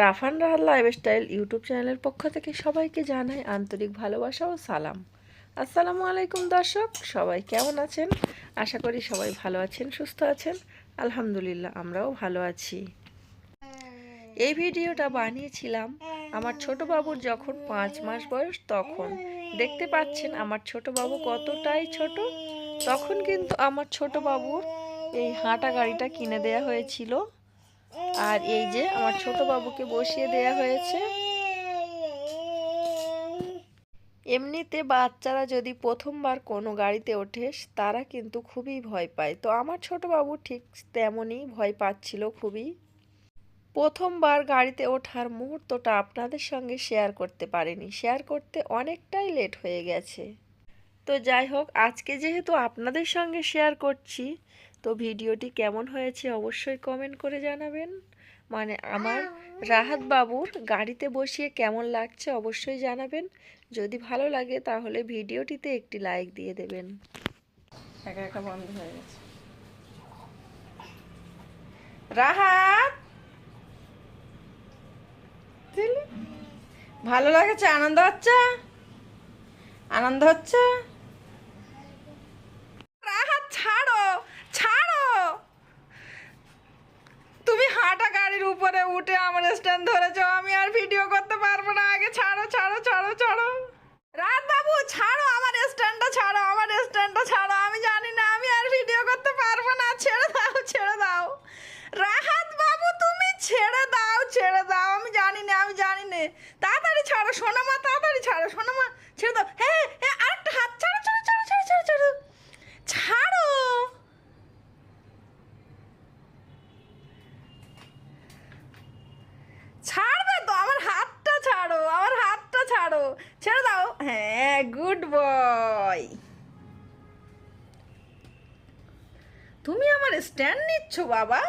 Rafan রাহার lifestyle YouTube চ্যানেলের পক্ষ থেকে সবাইকে জানাই আন্তরিক ভালোবাসা ও সালাম। আসসালামু আলাইকুম দর্শক, সবাই কেমন আছেন? আশা করি সবাই ভালো আছেন, সুস্থ আছেন। আলহামদুলিল্লাহ, আমরাও ভালো আছি। এই ভিডিওটা বানিয়েছিলাম আমার ছোট বাবুর যখন পাঁচ মাস বয়স তখন। দেখতে পাচ্ছেন আমার ছোট বাবু কতটাই ছোট। তখন কিন্তু আমার ছোট বাবুর এই হাঁটা গাড়িটা কিনে দেয়া হয়েছিল। আর এই যে আমার ছোট বাবুকে বসিয়ে দেয়া হয়েছে। এমনিতে বাচ্চারা যদি প্রথমবার কোনো গাড়িতে ওঠে, তারা কিন্তু খুবই ভয় পায়। তো আমার ছোট বাবু ঠিক তেমনই ভয় পাচ্ছিল খুবই। প্রথমবার গাড়িতে ওঠার মুহূর্তটা আপনাদের সঙ্গে শেয়ার করতে পারিনি। শেয়ার করতে অনেকটাই লেট হয়ে গেছে। তো যাই হোক, আজকে যেহেতু আপনাদের সঙ্গে শেয়ার করছি তো ভিডিওটি কেমন হয়েছে অবশ্যই কমেন্ট করে জানাবেন। মানে আমার রাহাত বাবুর গাড়িতে বসিয়ে কেমন লাগছে অবশ্যই জানাবেন। যদি ভালো লাগে তাহলে ভিডিওটিতে একটি লাইক দিয়ে দেবেন। একা একা বন্ধ হয়ে গেছে। রাহাত! ভালো লাগছে? আনন্দ হচ্ছে? আনন্দ হচ্ছে রাহাত ছাড়ো ছাড়ো তুমি হাঁটা গাড়ির উপরে উঠে আমার স্ট্যান্ড ধরেছো, আমি আর ভিডিও করতে পারব না। আগে ছাড়ো ছাড়ো ছাড়ো ছাড়ো। রাত বাবু, ছাড়ো আমার স্ট্যান্ডটা, ছাড়ো আমার স্ট্যান্ডটা, ছাড়ো। আমি জানি না, আমি আর ভিডিও করতে পারব না। ছেড়ে দাও ছেড়ে দাও। রাহাত বাবু, তুমি ছেড়ে দাও ছেড়ে দাও। আমি জানি না, আমি জানি না। তাড়াতাড়ি ছাড়ো সোনা মা তাড়াতাড়ি ছাড়ো সোনা মা ছেড়ে দাও। হ্যাঁ হ্যাঁ আরেকটা হাত ছাড়ো ছাড়ো ছাড়ো ছাড়ো ছাড়ো ছাড়ো ছাড়ো ছাড়বে তো আমার হাতটা ছাড়ো আমার হাতটা ছাড়ো ছেড়ে দাও হ্যাঁ গুড বয়। তুমি আমার স্ট্যান্ড নিচ্ছ বাবা।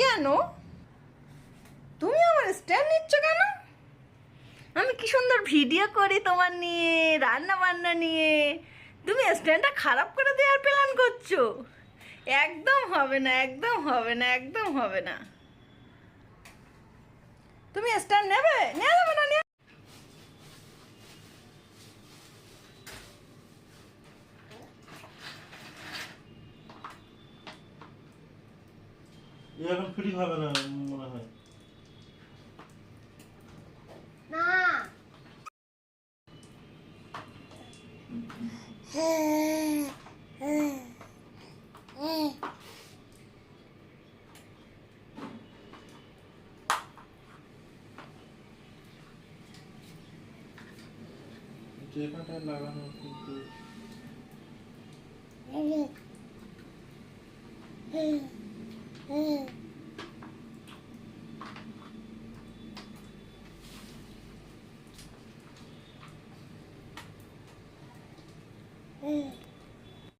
কেন? তুমি আমার স্ট্যান্ড নিচ্ছ কেন? আমি কি সুন্দর ভিডিও করি তোমার নিয়ে রান্না বান্না নিয়ে। তুমি স্ট্যান্ডটা খারাপ করে দেওয়ার প্ল্যান করছ। একদম হবে না, একদম হবে না, একদম হবে না। তুমি স্ট্যান্ড নেবে? নিয়ে যাবে না এখন ফ্রি হবে না মনে হয়। যেখানটায় লাগানো কিন্তু 응.